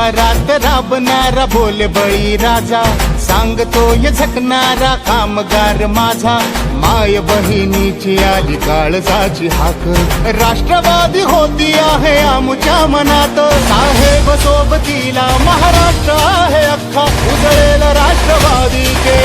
दरबारात राबणारा बोल बळी राजा सांगतोय झकणारा कामगार माझा. माय बहिणीची आली काळजाची हाक. राष्ट्रवादी होती आहे आमच्या मनात. साहेब सोबतीला महाराष्ट्र आहे अख्खा. उजळेल राष्ट्रवादी के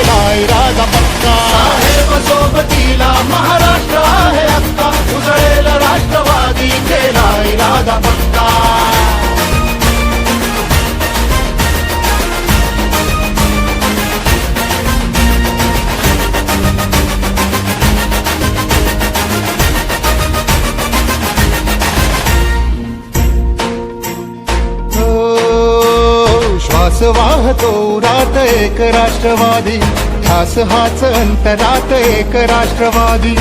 चौरात एक राष्ट्रवादी. ठास हाच अंतरात एक राष्ट्रवादी.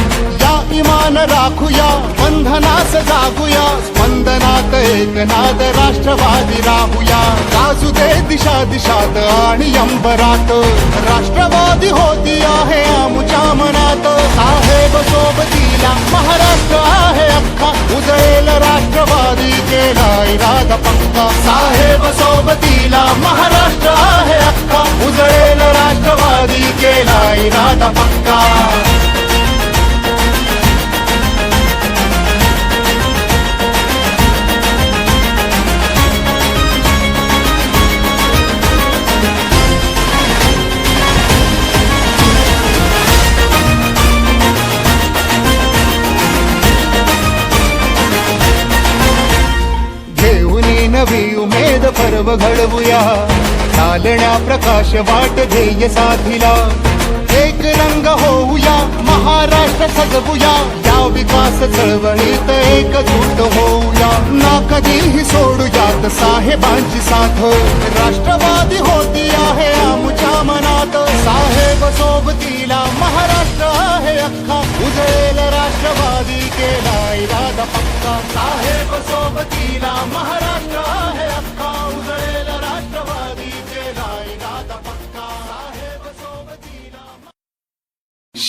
या इमान राखूया बंधनास जागूया. स्पंदनात एक नाद राष्ट्रवादी राहूया. राजू दे दिशा दिशात आणि अंबरात राष्ट्रवादी होती आहे आमच्या मनात. साहेब सोबतीला महाराष्ट्र आहे अख्खा. उजळेल राष्ट्रवादी केला इरादा पक्का साहेब सोबतीला महाराष्ट्र उजळेल राष्ट्रवादी केला राजा पक्का. घेऊन नवी उमेद पर्व घडवूया. चालण्या प्रकाश वाट ध्येय साधिला. एक रंग होऊया महाराष्ट्र सजवूया. या विकास चळवळीत एकजूट होऊया. ना कधीही सोडूयात साहेबांची साथ. राष्ट्रवादी होती आहे आमच्या मनात. साहेब सोबतीला महाराष्ट्र आहे अख्खा. उजळेल राष्ट्रवादी केलाय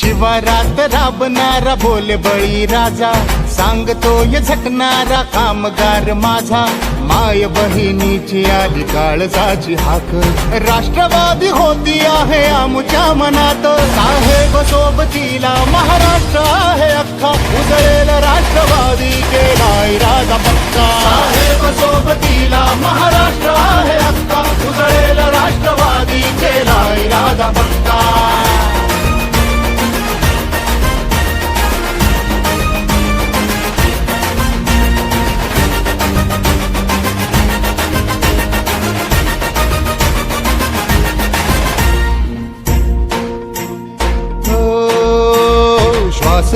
शिवारात राबणारा बोल बळी राजा सांगतोय झटणारा कामगार माझा. माय बहिणीची आली काळजाची हाक. राष्ट्रवादी होती आहे आमच्या मनात. साहेब सोबतीला महाराष्ट्र आहे अख्खा. उजळेल राष्ट्रवादी केला राजा पक्का.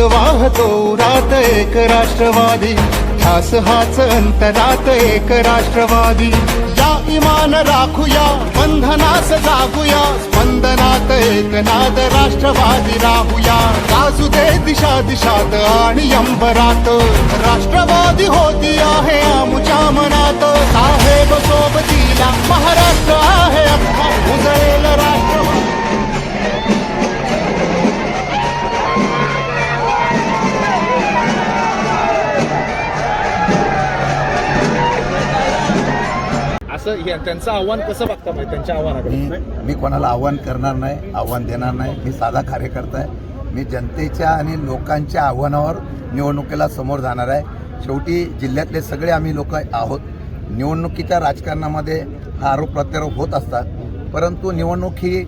वाहतो रात एक राष्ट्रवादी. ध्यास हाच अंतरात एक राष्ट्रवादी. या इमान राखूया बंधनास जागूया. स्पंदनात एक नाद राष्ट्रवादी राहूया. राजू दे दिशा दिशात आणि अंबरात. राष्ट्रवादी होती आहे आमच्या मनात. साहेब सोबतीला महाराष्ट्र हे त्यांचं आव्हान कसं बघता पाहिजे त्यांच्या आव्हानाकडे. मी मी कोणाला आव्हान करणार नाही आव्हान देणार नाही. मी साधा कार्यकर्ता आहे. मी जनतेच्या आणि लोकांच्या आव्हानावर निवडणुकीला समोर जाणार आहे. शेवटी जिल्ह्यातले सगळे आम्ही लोक आहोत. निवडणुकीच्या राजकारणामध्ये हा आरोप प्रत्यारोप होत असतात. परंतु निवडणूक ही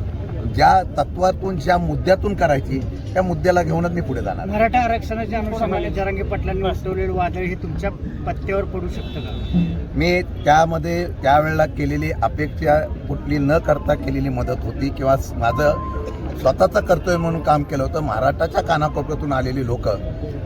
ज्या तत्वातून ज्या मुद्द्यातून करायची त्या मुद्द्याला घेऊनच मी पुढे जाणार. आहे. मराठा आरक्षणाच्या अनुषंगाने जरांगे पाटलांनी उठवलेलं वादळ हे तुमच्या पत्त्यावर पडू शकतं का? मी त्यामध्ये त्यावेळेला केलेली अपेक्षा कुठली न करता केलेली मदत होती किंवा माझं स्वतःचं कर्तव्य म्हणून काम केलं होतं महाराष्ट्राच्या कानाकोपऱ्यातून आलेली लोक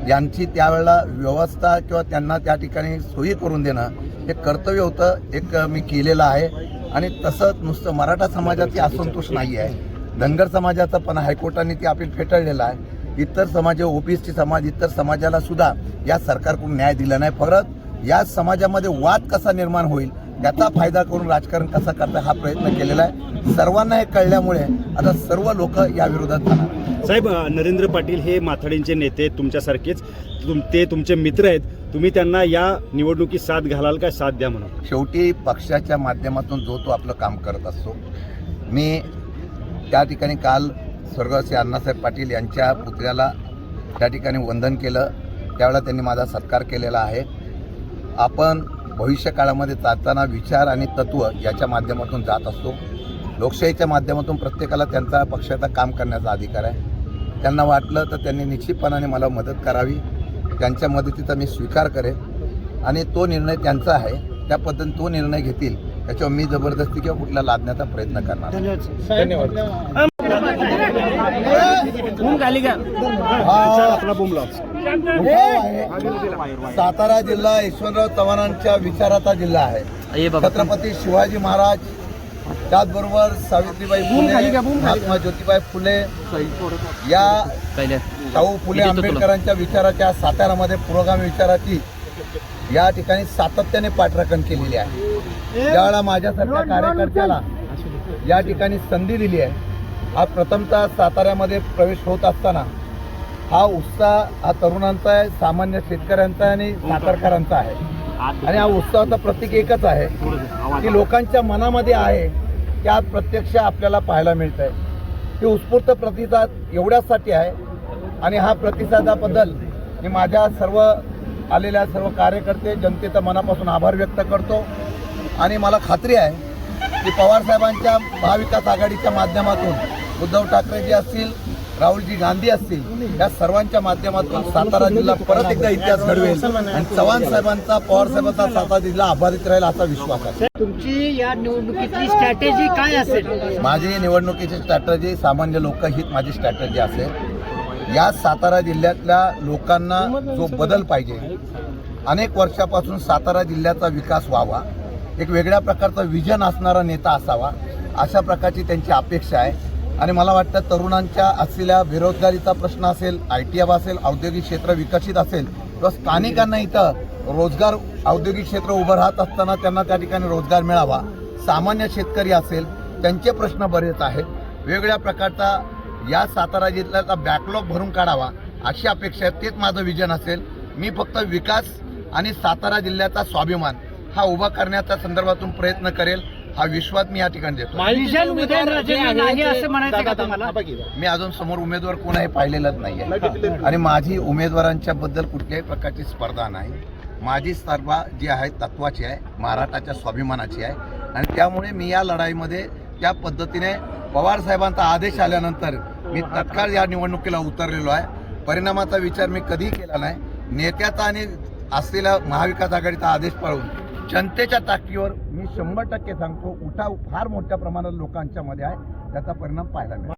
यांची त्यावेळेला व्यवस्था किंवा त्यांना त्या ठिकाणी सोयी करून देणं हे कर्तव्य होतं एक मी केलेलं आहे. आणि तसंच नुसतं मराठा समाजाची असंतोष नाही आहे धनगर समाजाचं पण हायकोर्टाने ती अपील फेटाळलेलं आहे. इतर समाज ओबीसी समाज इतर समाजाला सुद्धा या सरकारकडून न्याय दिला नाही. परत या समाजामध्ये वाद कसा निर्माण होईल त्याचा फायदा करून राजकारण कसा करता हा प्रयत्न केलेला आहे. सर्वांना हे कळल्यामुळे आता सर्व लोक या विरोधात जाणार. साहेब नरेंद्र पाटील हे माथाडींचे नेते तुमच्यासारखेच तुम ते तुमचे मित्र आहेत. तुम्ही त्यांना या निवडणुकीत साथ घालाल काय साथ द्या म्हणून. शेवटी पक्षाच्या माध्यमातून जो तो आपलं काम करत असतो. मी त्या ठिकाणी काल स्वर्गवासी अण्णासाहेब पाटील यांच्या पुतळ्याला त्या ठिकाणी वंदन केलं. त्यावेळेला त्यांनी माझा सत्कार केलेला आहे. आपण भविष्य काळामध्ये जाताना विचार आणि तत्त्व याच्या माध्यमातून जात असतो. लोकशाहीच्या माध्यमातून प्रत्येकाला त्यांचा पक्षाचा काम करण्याचा अधिकार आहे. त्यांना वाटलं तर त्यांनी निश्चितपणाने मला मदत करावी. त्यांच्या मदतीचा मी स्वीकार करेन. आणि तो निर्णय त्यांचा आहे. त्या पद्धतीने तो निर्णय घेतील. त्याच्यावर मी जबरदस्ती किंवा कुठला लादण्याचा प्रयत्न करणार. नाही. धन्यवाद. सातारा जिल्हा यशवंतराव चव्हाणांच्या विचाराचा जिल्हा आहे. छत्रपती शिवाजी महाराज त्याचबरोबर सावित्रीबाई फुले महात्मा ज्योतिबाई फुले या शाहू फुले आंबेडकरांच्या विचाराच्या सातारामध्ये पुरोगामी विचाराची या ठिकाणी सातत्याने पाठराखण केलेली आहे. ज्यावेळेला माझ्यासारख्या कार्यकर्त्याला या ठिकाणी संधी दिली आहे हा प्रथमतः साताऱ्यामध्ये प्रवेश होत असताना हा उत्साह हा तरुणांचा आहे सामान्य शेतकऱ्यांचा आहे आणि सातारकरांचा आहे. आणि हा उत्साहाचा प्रतीक एकच आहे की लोकांच्या मनामध्ये आहे ते आज प्रत्यक्ष आपल्याला पाहायला मिळत आहे ही उत्स्फूर्त प्रतिसाद एवढ्यासाठी आहे आणि हा प्रतिसादाबद्दल मी माझ्या सर्व आलेल्या सर्व कार्यकर्ते जनतेचा मनापासून आभार व्यक्त करतो. आणि मला खात्री आहे की पवारसाहेबांच्या महाविकास आघाडीच्या माध्यमातून उद्धव ठाकरेजी असतील राहुलजी गांधी असतील या सर्वांच्या माध्यमातून सातारा जिल्हा परत एकदा इतिहास घडवेल आणि चव्हाण साहेबांचा पवार साहेबांचा सातारा जिल्हा आभारित राहील असा विश्वास आहे. तुमची या निवडणुकीतली स्ट्रॅटेजी काय असेल? माझी निवडणुकीची स्ट्रॅटजी सामान्य लोकहित माझी स्ट्रॅटजी असेल. या सातारा जिल्ह्यातल्या लोकांना जो बदल पाहिजे अनेक वर्षापासून सातारा जिल्ह्याचा विकास व्हावा. एक वेगळ्या प्रकारचा विजन असणारा नेता असावा अशा प्रकारची त्यांची अपेक्षा आहे. आणि मला वाटतं तरुणांच्या असलेल्या बेरोजगारीचा प्रश्न असेल आय टी एफ असेल औद्योगिक क्षेत्र विकसित असेल किंवा स्थानिकांना इथं रोजगार औद्योगिक क्षेत्र उभं राहत असताना त्यांना त्या ठिकाणी रोजगार मिळावा सामान्य शेतकरी असेल त्यांचे प्रश्न बरेच आहेत. वेगवेगळ्या प्रकारचा या सातारा जिल्ह्याचा बॅकलॉग भरून काढावा अशी अपेक्षा आहे. तेच माझं विजन असेल. मी फक्त विकास आणि सातारा जिल्ह्याचा स्वाभिमान हा उभा करण्याच्या संदर्भातून प्रयत्न करेल. हा विश्वास मी या ठिकाणी देतो नाही मी अजून समोर उमेदवार कोण आहे पाहिलेलंच नाहीये आणि माझी उमेदवारांच्या बद्दल कुठल्याही प्रकारची स्पर्धा नाही. माझी स्पर्धा जी आहे तत्वाची आहे महाराष्ट्राच्या स्वाभिमानाची आहे. आणि त्यामुळे मी या लढाईमध्ये त्या पद्धतीने पवार साहेबांचा आदेश आल्यानंतर मी तत्काळ या निवडणुकीला उतरलेलो आहे. परिणामाचा विचार मी कधीही केला नाही. नेत्याचा आणि असलेला महाविकास आघाडीचा आदेश पाळून जनतेच्या ताकदीवर मी शंभर टक्के सांगतो उठाव फार मोठ्या प्रमाणात लोकांच्या मध्ये आहे. त्याचा परिणाम पाहायला मिळेल.